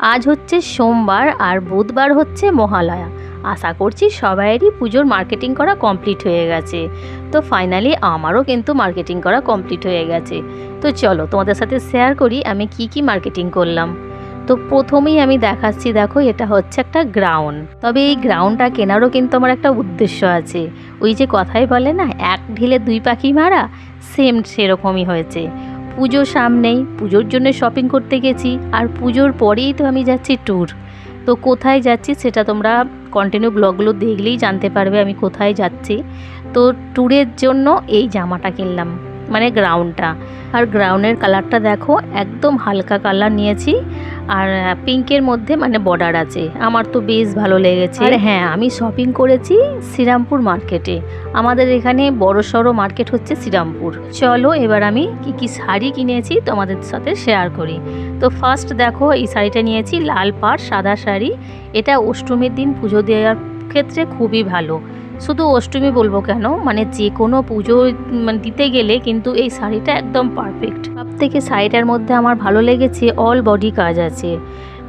আজ হচ্ছে সোমবার আর বুধবার হচ্ছে মহালয়া। আশা করছি সবাইয়েরই পুজোর মার্কেটিং করা কমপ্লিট হয়ে গেছে। তো ফাইনালি আমারও কিন্তু মার্কেটিং করা কমপ্লিট হয়ে গেছে। তো চলো তোমাদের সাথে শেয়ার করি আমি কি কি মার্কেটিং করলাম। তো প্রথমেই আমি দেখাচ্ছি, দেখো এটা হচ্ছে একটা গ্রাউন্ড তবে এই গ্রাউন্ডটা কেনারও কিন্তু আমার একটা উদ্দেশ্য আছে। ওই যে কথাই বলে না, এক ঢিলে দুই পাখি মারা সেম সেরকমই হয়েছে। পুজো সামনেই পুজোর জন্য শপিং করতে গেছি, আর পুজোর পরেই তো আমি যাচ্ছি ট্যুর তো কোথায় যাচ্ছি সেটা তোমরা কন্টিনিউ ব্লগগুলো দেখলেই জানতে পারবে আমি কোথায় যাচ্ছি। তো ট্যুরের জন্য এই জামাটা কিনলাম মানে গ্রাউন্ডটা আর গ্রাউন্ডের কালারটা দেখো, একদম হালকা কালার নিয়েছি। আর পিঙ্কের মধ্যে মানে বর্ডার আছে। আমার তো বেশ ভালো লেগেছে। আর হ্যাঁ আমি শপিং করেছি শ্রীরামপুর মার্কেটে আমাদের এখানে বড় সড়ো মার্কেট হচ্ছে শ্রীরামপুর। চলো, এবার আমি কি কি শাড়ি কিনেছি তোমাদের সাথে শেয়ার করি। তো ফার্স্ট দেখো, এই শাড়িটা নিয়েছি, লাল পাড়, সাদা শাড়ি। এটা অষ্টমীর দিন পুজো দেওয়ার ক্ষেত্রে খুবই ভালো। শুধু অষ্টমী বলব কেন? মানে যে কোনো পুজো মানে দিতে গেলে কিন্তু এই শাড়িটা একদম পারফেক্ট সব থেকে শাড়িটার মধ্যে আমার ভালো লেগেছে অল বডি কাজ আছে।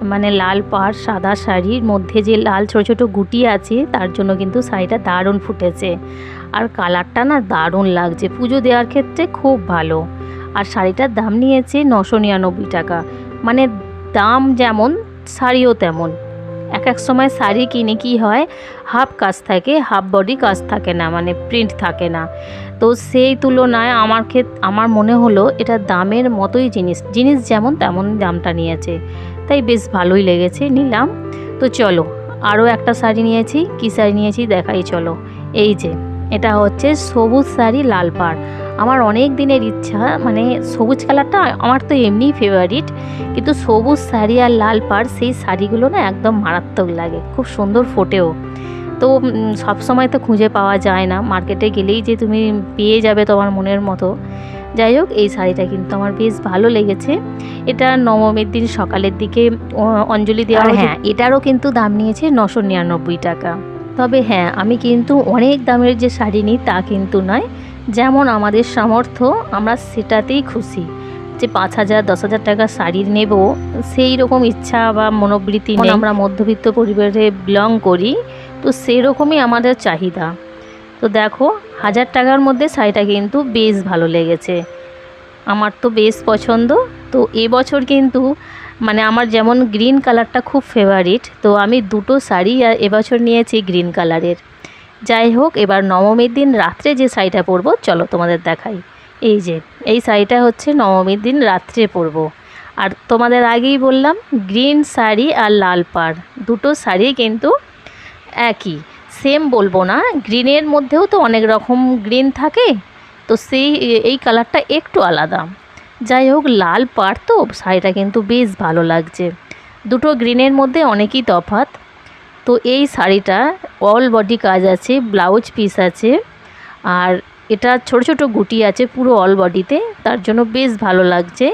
মানে লাল পাড় সাদা শাড়ির মধ্যে যে লাল ছোটো ছোটো গুটি আছে, তার জন্য কিন্তু শাড়িটা দারুণ ফুটেছে। আর কালারটা না দারুণ লাগছে। পুজো দেওয়ার ক্ষেত্রে খুব ভালো। আর শাড়িটার দাম নিয়েছে নশো নিরানব্বই টাকা। মানে দাম যেমন, শাড়িও তেমন। এক এক সময় শাড়ি কিনে কি হয়? হাফ কাজ থাকে, হাফ বডি কাজ থাকে না মানে প্রিন্ট থাকে না। তো সেই তুলনায় আমার ক্ষেত, আমার মনে হলো এটা দামের মতোই জিনিস। জিনিস যেমন তেমন দামটা নিয়েছে। তাই বেশ ভালোই লেগেছে, নিলাম। তো চলো আরও একটা শাড়ি নিয়েছি। কী শাড়ি নিয়েছি দেখাই, চলো। এই যে, এটা হচ্ছে সবুজ শাড়ি লাল পাড়। আমার অনেক দিনের ইচ্ছা মানে সবুজ কালারটা আমার তো এমনিই ফেভারিট কিন্তু সবুজ শাড়ি আর লাল পাড় সেই শাড়িগুলো না একদম মারাত্মক লাগে খুব সুন্দর ফোটেও। তো সব সময় তো খুঁজে পাওয়া যায় না মার্কেটে গেলেই যে তুমি পেয়ে যাবে তোমার মনের মতো। যাই হোক এই শাড়িটা কিন্তু আমার বেশ ভালো লেগেছে। এটা নবমীর দিন সকালের দিকে অঞ্জলি দেওয়া হ্যাঁ এটারও কিন্তু দাম নিয়েছে নশো নিরানব্বই টাকা। তবে হ্যাঁ আমি কিন্তু অনেক দামের যে শাড়ি নিই তা কিন্তু নয়। যেমন আমাদের সামর্থ্য আমরা সেটাতেই খুশি। যে পাঁচ হাজার দশ হাজার টাকার শাড়ি নেব সেই রকম ইচ্ছা বা মনোবৃত্তি নেই। আমরা মধ্যবিত্ত পরিবারে বিলং করি তো সেই রকমই আমাদের চাহিদা। তো দেখো হাজার টাকার মধ্যে শাড়িটা কিন্তু বেশ ভালো লেগেছে। আমার তো বেশ পছন্দ। তো এবছর কিন্তু মানে আমার যেমন গ্রিন কালারটা খুব ফেভারিট তো আমি দুটো শাড়ি এবছর নিয়েছি গ্রিন কালারের যাই হোক এবার নবমীর দিন রাত্রে যে শাড়িটা পরবো, চলো তোমাদের দেখাই। এই যে, এই শাড়িটা হচ্ছে নবমীর দিন রাত্রে পরবো। আর তোমাদের আগেই বললাম, গ্রিন শাড়ি আর লাল পাড়। দুটো শাড়ি কিন্তু একই। সেম বলব না, গ্রিনের মধ্যেও তো অনেক রকম গ্রিন থাকে, তো সেই, এই কালারটা একটু আলাদা। যাই হোক লাল পাড় তো, শাড়িটা কিন্তু বেশ ভালো লাগছে। দুটো গ্রিনের মধ্যে অনেকই তফাৎ। তো এই শাড়িটা অল বডি কাজ আছে ব্লাউজ পিস আছে, আর এটা ছোট ছোট গুটি আছে পুরো অল বডিতে তার জন্য বেশ ভালো লাগছে।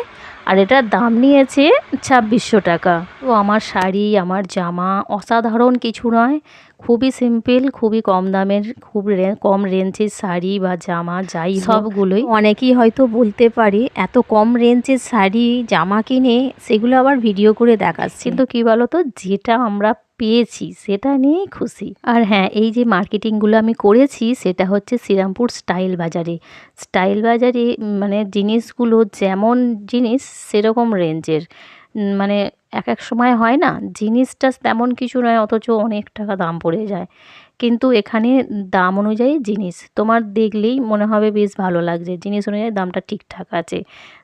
আর এটার দাম নিয়েছে ছাব্বিশশো টাকা। তো আমার শাড়ি, আমার জামা অসাধারণ কিছু নয় খুবই সিম্পল খুবই কম দামের খুব কম রেঞ্জের শাড়ি বা জামা যাই সবগুলোই। অনেকেই হয়তো বলতে পারে এত কম রেঞ্জের শাড়ি জামা কিনে সেগুলো আবার ভিডিও করে দেখাচ্ছে। কিন্তু কী বলো তো যেটা আমরা পেয়েছি সেটা নিয়েই খুশি। আর হ্যাঁ এই যে মার্কেটিংগুলো আমি করেছি সেটা হচ্ছে শ্রীরামপুর স্টাইল বাজারে। স্টাইল বাজারে মানে জিনিসগুলো যেমন জিনিস সেরকম রেঞ্জের মানে এক এক সময় হয় না, জিনিসটা তেমন কিছু নয়, অথচ অনেক টাকা দাম পড়ে যায়। কিন্তু এখানে দাম অনুযায়ী জিনিস, তোমার দেখলেই মনে হবে বেশ ভালো লাগছে, জিনিস অনুযায়ী দামটা ঠিকঠাক আছে,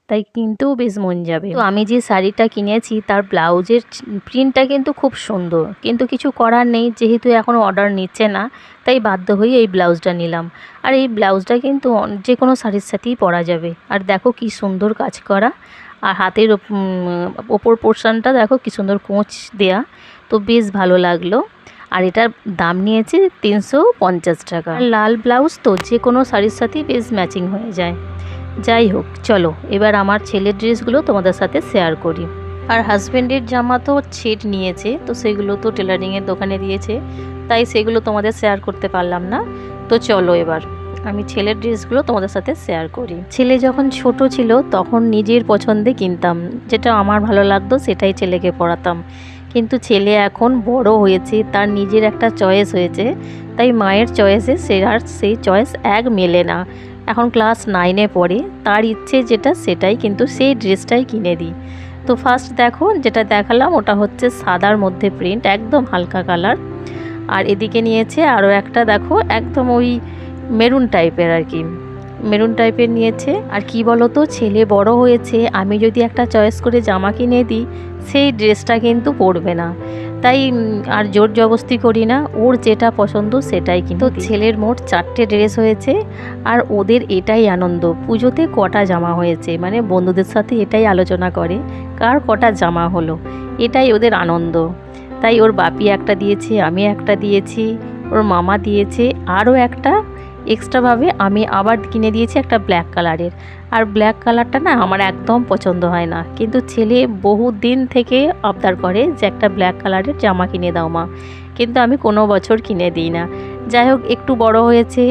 তাই কিনতেও বেশ মন যাবে। তো আমি যে শাড়িটা কিনেছি, তার ব্লাউজের প্রিন্টটা কিন্তু খুব সুন্দর, কিন্তু কিছু করার নেই, যেহেতু এখনও অর্ডার নিচ্ছে না, তাই বাধ্য হয়ে এই ব্লাউজটা নিলাম। আর এই ব্লাউজটা কিন্তু যে কোনো শাড়ির সাথেই পরা যাবে। আর দেখো কি সুন্দর কাজ করা আর হাতের ওপ- ওপর পোর্শনটা দেখো কি সুন্দর কোঁচ দেয়া। তো বেশ ভালো লাগল। আর এটার দাম নিয়েছে তিনশো পঞ্চাশ টাকা। লাল ব্লাউজ তো যে কোনো শাড়ির সাথেই বেশ ম্যাচিং হয়ে যায়। যাই হোক, চলো, এবার আমার ছেলের ড্রেসগুলো তোমাদের সাথে শেয়ার করি। আর হাজব্যান্ডের জামা তো ছেট নিয়েছে, তো সেগুলো তো টেলারিংয়ের দোকানে দিয়েছে, তাই সেগুলো তোমাদের শেয়ার করতে পারলাম না। তো চলো এবার। আমি ছেলের ড্রেসগুলো তোমাদের সাথে শেয়ার করি। ছেলে যখন ছোট ছিল, তখন নিজের পছন্দে কিনতাম। যেটা আমার ভালো লাগতো, সেটাই ছেলেকে পড়াতাম কিন্তু ছেলে এখন বড় হয়েছে, তার নিজের একটা চয়েস হয়েছে। তাই মায়ের চয়েসে সে আর সেই চয়েস এক মেলে না। এখন ক্লাস নাইনে পড়ে, তার ইচ্ছে যেটা, সেটাই কিন্তু সেই ড্রেসটাই কিনে দিই। তো ফার্স্ট দেখো, যেটা দেখালাম, ওটা হচ্ছে সাদার মধ্যে প্রিন্ট একদম হালকা কালার আর এদিকে নিয়েছে আরও একটা, দেখো, একদম ওই মেরুন টাইপের আর কি। মেরুন টাইপের নিয়েছে। আর কি বলতো ছেলে বড় হয়েছে আমি যদি একটা চয়েস করে জামা কিনে দিই সেই ড্রেসটা কিন্তু পরবে না। তাই আর জোর জবস্তি করি না ওর যেটা পছন্দ সেটাই কিন্তু ছেলের মোট চারটে ড্রেস হয়েছে আর ওদের এটাই আনন্দ। পুজোতে কটা জামা হয়েছে মানে বন্ধুদের সাথে এটাই আলোচনা করে কার কটা জামা হলো এটাই ওদের আনন্দ। তাই ওর বাপি একটা দিয়েছে আমি একটা দিয়েছি ওর মামা দিয়েছে আরও একটা এক্সট্রাভাবে আমি আবার কিনে দিয়েছি একটা ব্ল্যাক কালারের আর ব্ল্যাক কালারটা না আমার একদম পছন্দ হয় না। কিন্তু ছেলে বহু দিন থেকে আবদার করে যে একটা ব্ল্যাক কালারের জামা কিনে দাও মা। কিন্তু আমি কোনো বছর কিনে দিই না। যাই হোক, একটু বড় হয়েছে,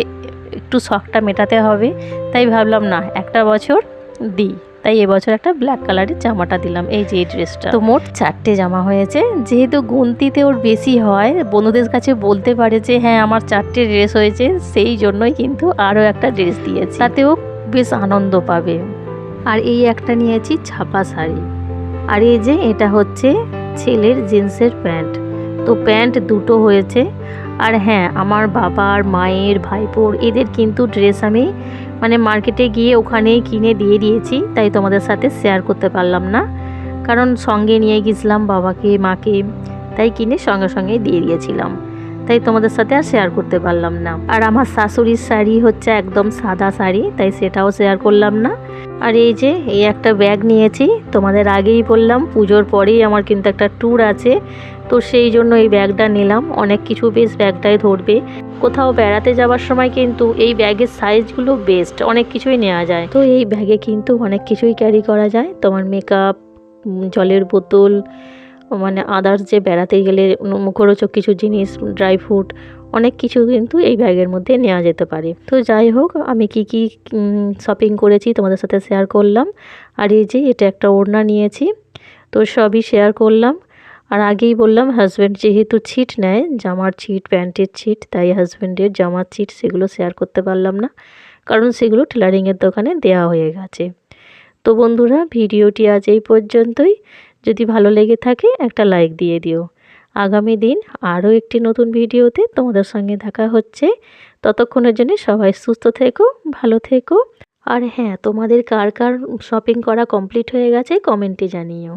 একটু শখটা মেটাতে হবে। তাই ভাবলাম না, একটা বছর দিই। তাই এবছর একটা ব্ল্যাক কালারের জামাটা দিলাম, এই যে ড্রেসটা তো মোট চারটে জামা হয়েছে, যেহেতু গুনতিতে ওর বেশি হয়, বন্ধুদের কাছে বলতে পারে যে হ্যাঁ আমার চারটে ড্রেস হয়েছে, সেই জন্যই কিন্তু আরও একটা ড্রেস দিয়েছি। তাতেও বেশ আনন্দ পাবে। আর এই একটা নিয়েছি ছাপা শাড়ি। আর এই যে এটা হচ্ছে ছেলের জিন্সের প্যান্ট। তো প্যান্ট দুটো হয়েছে। আর হ্যাঁ আমার বাবার মায়ের ভাইপোর, এদের কিন্তু ড্রেস আমি মানে মার্কেটে গিয়ে ওখানেই কিনে দিয়ে দিয়েছি, তাই তোমাদের সাথে শেয়ার করতে পারলাম না। কারণ সঙ্গে নিয়ে গেছিলাম বাবাকে, মাকে, তাই কিনে সঙ্গে সঙ্গে দিয়ে দিয়েছিলাম। তাই তোমাদের সাথে আর শেয়ার করতে পারলাম না। আর আমার শাশুড়ির শাড়ি হচ্ছে একদম সাদা শাড়ি, তাই সেটাও শেয়ার করলাম না। আর এই যে, এই একটা ব্যাগ নিয়েছি, তোমাদের আগেই বললাম, পুজোর পরেই আমার কিন্তু একটা ট্যুর আছে। তো সেই জন্য এই ব্যাগটা নিলাম। অনেক কিছু বেশ ব্যাগটাই ধরবে। কোথাও বেড়াতে যাওয়ার সময় কিন্তু এই ব্যাগের সাইজগুলো বেস্ট অনেক কিছুই নেওয়া যায়। তো এই ব্যাগে কিন্তু অনেক কিছুই ক্যারি করা যায়। তোমার মেকআপ জলের বোতল মানে আদার্স যে বেড়াতে গেলে মুখরোচক কিছু জিনিস ড্রাই ফ্রুট অনেক কিছু কিন্তু এই ব্যাগের মধ্যে নেওয়া যেতে পারে। তো যাই হোক, আমি কি কি শপিং করেছি তোমাদের সাথে শেয়ার করলাম। আর এই যে এটা একটা ওড়না নিয়েছি, তো সবই শেয়ার করলাম। আর আগেই বললাম হাজব্যান্ড যেহেতু ছিট নেয়, জামার ছিট প্যান্টের ছিট তাই হাজব্যান্ডের জামার ছিট সেগুলো শেয়ার করতে পারলাম না। কারণ সেগুলো টেলারিংয়ের দোকানে দেওয়া হয়ে গেছে। তো বন্ধুরা, ভিডিওটি আজ এই পর্যন্তই। যদি ভালো লেগে থাকে, একটা লাইক দিয়ে দিও। আগামী দিন আরও একটি নতুন ভিডিওতে তোমাদের সঙ্গে দেখা হচ্ছে। ততক্ষণের জন্য সবাই সুস্থ থেকো, ভালো থেকো। আর হ্যাঁ তোমাদের কার কার শপিং করা কমপ্লিট হয়ে গেছে কমেন্টে জানিও।